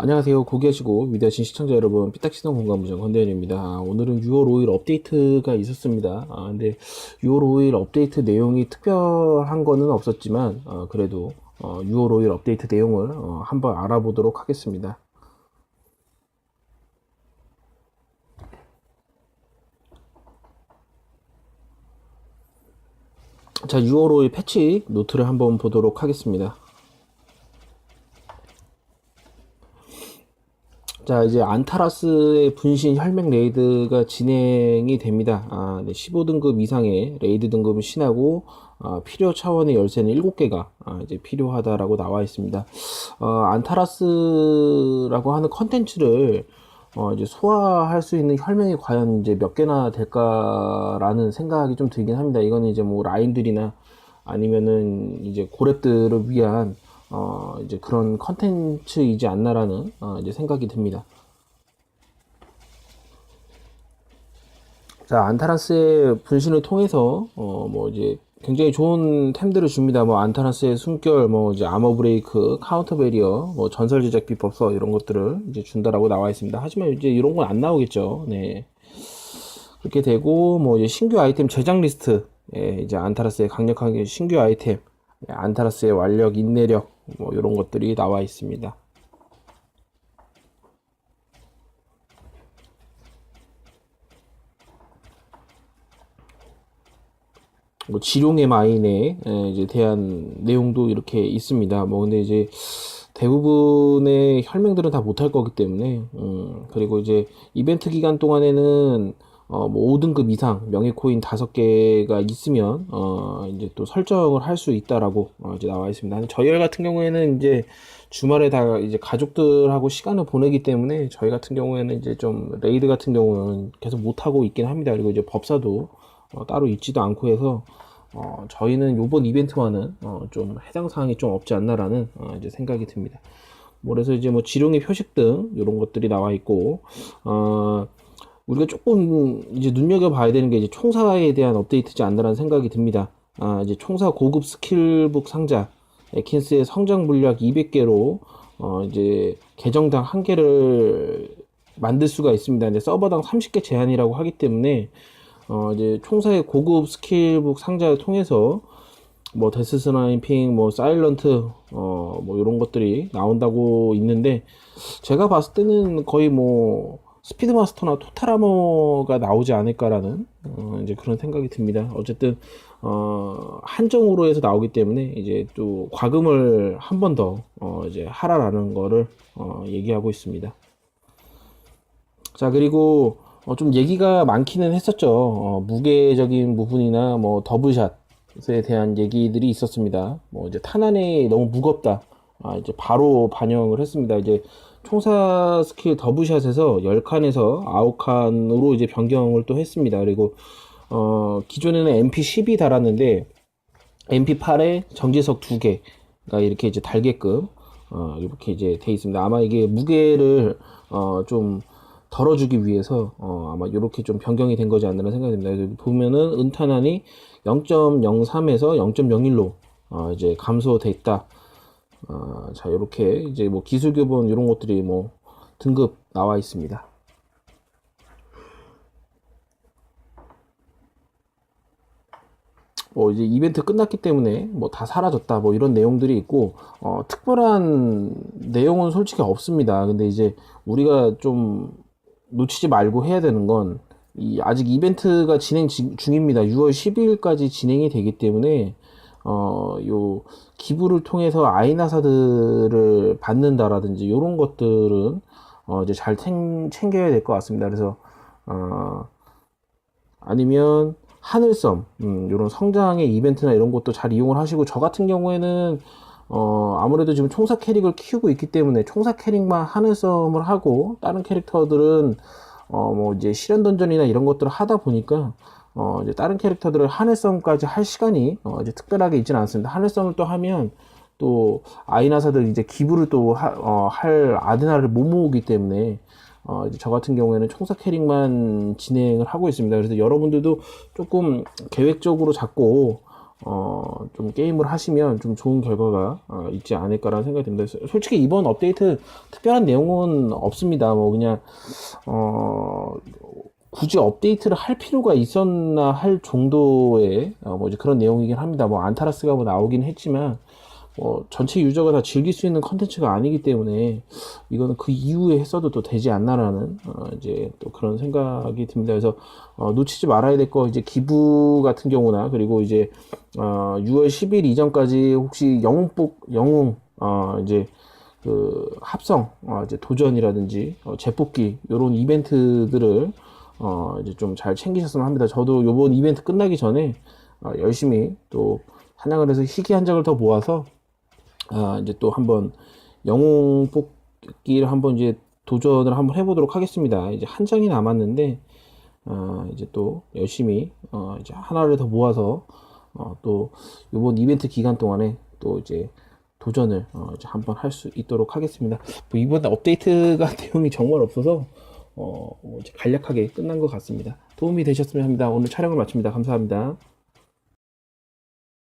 안녕하세요. 고계시고 위대하신 시청자 여러분, 삐딱시동 공간부장 권대현입니다. 아, 오늘은 6월 5일 업데이트가 있었습니다. 아, 근데 6월 5일 업데이트 내용이 특별한 거는 없었지만, 어, 그래도 어, 6월 5일 업데이트 내용을 어, 한번 알아보도록 하겠습니다. 자, 6월 5일 패치 노트를 한번 보도록 하겠습니다. 자, 이제 안타라스의 분신 혈맹 레이드가 진행이 됩니다. 아, 네, 15등급 이상의 레이드 등급을 신하고 아, 필요 차원의 열쇠는 7개가 아, 이제 필요하다라고 나와 있습니다. 어, 안타라스라고 하는 컨텐츠를 어, 이제 소화할 수 있는 혈맹이 과연 이제 몇 개나 될까라는 생각이 좀 들긴 합니다. 이거는 이제 뭐 라인들이나 아니면은 이제 고렙들을 위한 어, 이제 그런 컨텐츠이지 않나라는 어, 이제 생각이 듭니다. 자, 안타라스의 분신을 통해서 어, 뭐 이제 굉장히 좋은 템들을 줍니다. 뭐 안타라스의 숨결, 뭐 이제 아머 브레이크, 카운터 베리어, 뭐 전설 제작 비법서 이런 것들을 이제 준다라고 나와 있습니다. 하지만 이제 이런 건 안 나오겠죠. 네. 그렇게 되고 뭐 이제 신규 아이템 제작 리스트, 예, 이제 안타라스의 강력하게 신규 아이템, 예, 안타라스의 완력, 인내력, 뭐 이런 것들이 나와 있습니다. 뭐 지룡의 마인에 에, 이제 대한 내용도 이렇게 있습니다. 뭐 근데 이제 대부분의 혈맹들은 다 못할 거기 때문에 음, 그리고 이제 이벤트 기간 동안에는 어, 뭐 5등급 이상 명예 코인 5개가 있으면 어, 이제 또 설정을 할 수 있다라고 어, 이제 나와 있습니다. 저희 같은 경우에는 이제 주말에 다 이제 가족들하고 시간을 보내기 때문에 저희 같은 경우에는 이제 좀 레이드 같은 경우는 계속 못 하고 있긴 합니다. 그리고 이제 법사도 어, 따로 있지도 않고 해서 어, 저희는 요번 이벤트와는 어, 좀 해당 사항이 좀 없지 않나라는 어, 이제 생각이 듭니다. 뭐 그래서 이제 뭐 지룡의 표식 등 이런 것들이 나와 있고 어, 우리가 조금 이제 눈여겨 봐야 되는 게 이제 총사에 대한 업데이트지 않나라는 생각이 듭니다. 아, 이제 총사 고급 스킬북 상자 에킨스의 성장 물약 200개로 어, 이제 계정당 한 개를 만들 수가 있습니다. 근데 서버당 30개 제한이라고 하기 때문에 어, 이제 총사의 고급 스킬북 상자를 통해서 뭐 데스 스나이핑, 뭐 사일런트, 어, 뭐 이런 것들이 나온다고 있는데 제가 봤을 때는 거의 뭐 스피드 마스터나 토탈 아머가 나오지 않을까라는 어, 이제 그런 생각이 듭니다. 어쨌든 어, 한정으로 해서 나오기 때문에 이제 또 과금을 한 번 더 어, 이제 하라라는 거를 어, 얘기하고 있습니다. 자 그리고 어, 좀 얘기가 많기는 했었죠. 어, 무게적인 부분이나 뭐 더블샷에 대한 얘기들이 있었습니다. 뭐 이제 탄환이 너무 무겁다. 아, 이제 바로 반영을 했습니다. 이제 총사 스킬 더블샷에서 10칸에서 9칸으로 이제 변경을 또 했습니다. 그리고 어, 기존에는 MP10이 달았는데 MP8에 정지석 2개가 이렇게 이제 달게끔 어, 이렇게 이제 돼 있습니다. 아마 이게 무게를 어, 좀 덜어주기 위해서 어, 아마 이렇게 좀 변경이 된 거지 않나 생각이 듭니다. 보면은 은탄환이 0.03에서 0.01로 어, 이제 감소됐다. 어, 자 이렇게 이제 뭐 기술 교본 이런 것들이 뭐 등급 나와 있습니다. 뭐 이제 이벤트 끝났기 때문에 뭐 다 사라졌다 뭐 이런 내용들이 있고 어, 특별한 내용은 솔직히 없습니다. 근데 이제 우리가 좀 놓치지 말고 해야 되는 건이 아직 이벤트가 진행 지- 중입니다. 6월 12일까지 진행이 되기 때문에 어, 요 기부를 통해서 아이나사들을 받는다라든지 이런 것들은 어, 이제 잘 챙, 챙겨야 될 것 같습니다. 그래서 어, 아니면 하늘섬 음, 이런 성장의 이벤트나 이런 것도 잘 이용을 하시고 저 같은 경우에는 어, 아무래도 지금 총사 캐릭을 키우고 있기 때문에 총사 캐릭만 하늘섬을 하고 다른 캐릭터들은 어, 뭐 이제 실현 던전이나 이런 것들을 하다 보니까 어, 이제 다른 캐릭터들을 하늘섬까지 할 시간이 어, 이제 특별하게 있지는 않습니다. 하늘섬을 또 하면 또 아이나사들 이제 기부를 또할 아드나를 못 모으기 때문에 어, 이제 저 같은 경우에는 총사 캐릭만 진행을 하고 있습니다. 그래서 여러분들도 조금 계획적으로 잡고 어, 좀 게임을 하시면 좀 좋은 결과가 어, 있지 않을까라는 생각이 듭니다. 소- 솔직히 이번 업데이트 특별한 내용은 없습니다. 뭐 그냥 어, 굳이 업데이트를 할 필요가 있었나 할 정도의 어, 뭐 그런 내용이긴 합니다. 뭐 안타라스가 뭐 나오긴 했지만 뭐 전체 유저가 다 즐길 수 있는 컨텐츠가 아니기 때문에 이거는 그 이후에 했어도 또 되지 않나라는 어, 이제 또 그런 생각이 듭니다. 그래서 어, 놓치지 말아야 될 거 이제 기부 같은 경우나 그리고 이제 어, 6월 10일 이전까지 혹시 영웅복 영웅 어, 이제 그 합성 어, 이제 도전이라든지 어, 재뽑기 이런 이벤트들을 어, 이제 좀 잘 챙기셨으면 합니다. 저도 요번 이벤트 끝나기 전에 어, 열심히 또 사냥을 해서 희귀 한 장을 더 모아서 아, 이제 또 한번 영웅 뽑기를 한번 이제 도전을 한번 해보도록 하겠습니다. 이제 한 장이 남았는데, 아, 이제 또 열심히, 어, 이제 하나를 더 모아서, 어, 또 이번 이벤트 기간 동안에 또 이제 도전을, 어, 이제 한번 할 수 있도록 하겠습니다. 뭐 이번 업데이트가 내용이 정말 없어서, 어, 뭐 간략하게 끝난 것 같습니다. 도움이 되셨으면 합니다. 오늘 촬영을 마칩니다. 감사합니다.